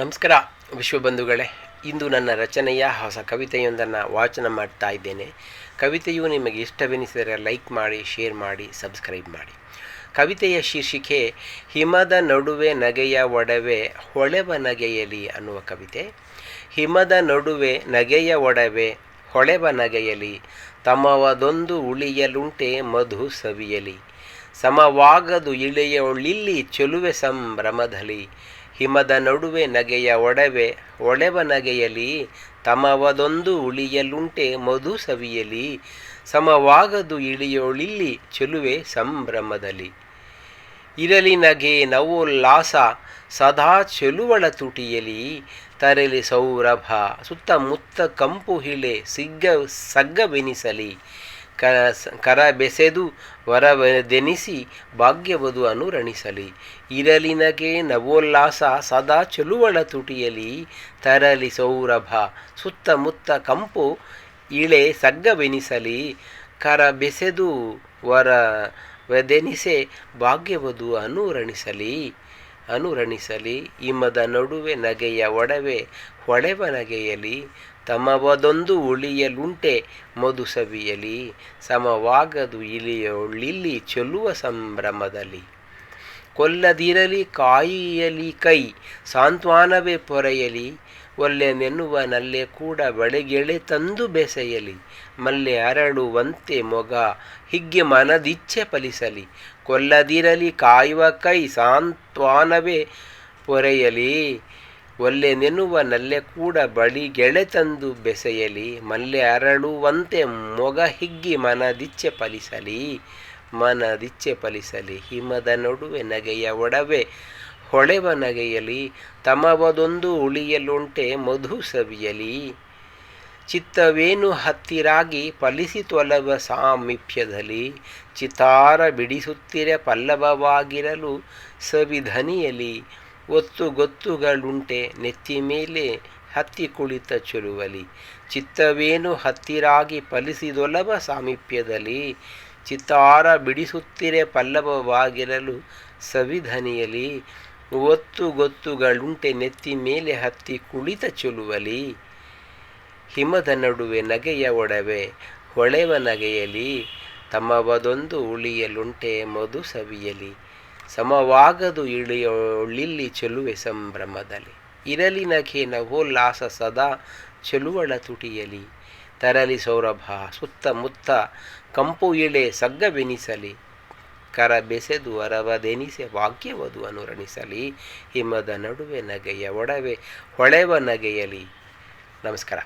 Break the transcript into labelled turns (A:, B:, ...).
A: ನಮಸ್ಕಾರ ವಿಶ್ವಬಂಧುಗಳೇ ಇಂದು ನನ್ನ ರಚನೆಯ ಹೊಸ ಕವಿತೆಯೊಂದನ್ನು ವಾಚನ ಮಾಡ್ತಾ ಇದ್ದೇನೆ. ಕವಿತೆಯು ನಿಮಗೆ ಇಷ್ಟವೆನಿಸಿದರೆ ಲೈಕ್ ಮಾಡಿ, ಶೇರ್ ಮಾಡಿ, ಸಬ್ಸ್ಕ್ರೈಬ್ ಮಾಡಿ. ಕವಿತೆಯ ಶೀರ್ಷಿಕೆ, ಹಿಮದ ನಡುವೆ ನಗೆಯ ಒಡವೆ ಹೊಳೆವ ನಗೆಯಲಿ ಅನ್ನುವ ಕವಿತೆ. ಹಿಮದ ನಡುವೆ ನಗೆಯ ಒಡವೆ ಹೊಳೆವ ನಗೆಯಲಿ, ತಮವದೊಂದು ಉಳಿಯಲುಂಟೆ ಮಧು ಸವಿಯಲಿ. ಸಮವಾಗದು ಇಳೆಯೊಳಿಲ್ಲಿ ಚೆಲುವೆ ಸಂಭ್ರಮದಲ್ಲಿ ಹಿಮದ ನಡುವೆ ನಗೆಯ ಒಡವೆ, ಒಳೆವ ನಗೆಯಲಿ, ತಮವದೊಂದು ಉಳಿಯಲುಂಟೆ ಮಧು ಸವಿಯಲಿ, ಸಮವಾಗದು ಇಳಿಯೋಳಿಲ್ಲಿ ಚೆಲುವೆ ಸಂಭ್ರಮದಲ್ಲಿ. ಇರಲಿ ನಗೆ ನವೋಲ್ಲಾಸ, ಸದಾ ಚೆಲುವಳ ತುಟಿಯಲಿ, ತರಲಿ ಸೌರಭ, ಸುತ್ತಮುತ್ತ ಕಂಪು ಹಿಳೆ, ಸಿಗ್ಗ, ಸಗ್ಗವೆನಿಸಲಿ. ಕ ಕರ ಬೆಸೆದು ವರವೆದೆನಿಸಿ ಭಾಗ್ಯವದು ಅನುರಣಿಸಲಿ ಇರಲಿನಗೆ ನವೋಲ್ಲಾಸ ಸದಾ ಚೆಲುವಳ ತುಟಿಯಲಿ. ತರಲಿ ಸೌರಭ ಸುತ್ತಮುತ್ತ ಕಂಪು ಇಳೆ ಸಗ್ಗವೆನಿಸಲಿ. ಕರ ಬೆಸೆದು ವರ ವೆದೆನಿಸೆ ಭಾಗ್ಯವದು ಅನುರಣಿಸಲಿ ಅನುರಣಿಸಲಿ. ಹಿಮದ ನಡುವೆ ನಗೆಯ ಒಡವೆ ಹೊಳೆವ ನಗೆಯಲಿ, ತಮವದೊಂದು ಉಳಿಯಲುಂಟೆ ಮಧು ಸವಿಯಲಿ. ಸಮವಾಗದು ಇಲಿಯೊಳ್ಳಿಲ್ಲಿ ಚೆಲ್ಲುವ ಸಂಭ್ರಮದಲ್ಲಿ. ಕೊಲ್ಲದಿರಲಿ ಕಾಯಿಯಲಿ ಕೈ, ಸಾಂತ್ವಾನವೇ ಪೊರೆಯಲಿ ಒಲ್ಲೆನೆನ್ನುವ ನಲ್ಲೆ ಕೂಡ ಬಳೆಗೆಳೆ ತಂದು ಬೆಸೆಯಲಿ, ಮಲ್ಲೆ ಅರಳುವಂತೆ ಮೊಗ, ಹಿಗ್ಗೆ ಮನದಿಚ್ಛೆ ಫಲಿಸಲಿ ಕೊಲ್ಲದಿರಲಿ ಕಾಯುವ ಕೈ, ಸಾಂತ್ವಾನವೇ ಪೊರೆಯಲಿ ಒಲ್ಲೆನೆನ್ನುವ ನಲ್ಲೆ ಕೂಡ ಬಳಿ ಗೆಳೆ ತಂದು ಬೆಸೆಯಲಿ, ಮಲ್ಲೆ ಅರಳುವಂತೆ ಮೊಗ, ಹಿಗ್ಗಿ ಮನದಿಚ್ಛೆ ಫಲಿಸಲಿ. ಮನದಿಚ್ಛೆ ಫಲಿಸಲಿ, ಹಿಮದ ನಡುವೆ ನಗೆಯ ಒಡವೆ, ಹೊಳೆವ ನಗೆಯಲಿ, ತಮವದೊಂದು ಉಳಿಯಲುಂಟೆ ಮಧು ಸವಿಯಲಿ. ಚಿತ್ತವೇನು ಹತ್ತಿರಾಗಿ ಫಲಿಸಿತೊಲವ ಸಾಮೀಪ್ಯದಲ್ಲಿ, ಚಿತಾರ ಬಿಡಿಸುತ್ತಿರ ಪಲ್ಲವವಾಗಿರಲು ಸವಿಧನಿಯಲಿ ಒತ್ತು ಗೊತ್ತುಗಳುಂಟೆ ನೆತ್ತಿ ಮೇಲೆ ಹತ್ತಿ ಕುಳಿತ ಚುರುವಲಿ. ಚಿತ್ತವೇನು ಹತ್ತಿರಾಗಿ ಫಲಿಸಿದೊಲವ ಸಾಮೀಪ್ಯದಲ್ಲಿ ಚಿತ್ತಾರ ಬಿಡಿಸುತ್ತಿರೆ ಪಲ್ಲವವಾಗಿರಲು ಸವಿಧನಿಯಲಿ, ಒತ್ತು ಗೊತ್ತುಗಳುಂಟೆ ನೆತ್ತಿ ಮೇಲೆ ಹತ್ತಿ ಕುಳಿತ ಚುಲುವಲಿ. ಹಿಮದ ನಡುವೆ ನಗೆಯ ಒಡವೆ, ಹೊಳೆವ ನಗೆಯಲಿ ತಮ್ಮವದೊಂದು ಉಳಿಯಲುಂಟೆ ಮಧು ಸವಿಯಲಿ. ಸಮವಾಗದು ಇಳಿಯೊಳ್ಳಿಲ್ಲಿ ಚೆಲುವೆ ಸಂಭ್ರಮದಲ್ಲಿ. ಇರಲಿ ನಗೆ ನವೋಲ್ಲಾಸ ಸದಾ ಚೆಲುವಳ ತುಟಿಯಲಿ. ತರಲಿ ಸೌರಭ ಸುತ್ತಮುತ್ತ ಕಂಪು ಇಳೆ ಸಗ್ಗವೆನಿಸಲಿ. ಕರ ಬೆಸೆದು ಅರವದೆನಿಸೆ ವಾಕ್ಯವದು ಅನುರಣಿಸಲಿ. ಹಿಮದ ನಡುವೆ ನಗೆಯ ಒಡವೆ ಹೊಳೆವ ನಗೆಯಲಿ. ನಮಸ್ಕಾರ.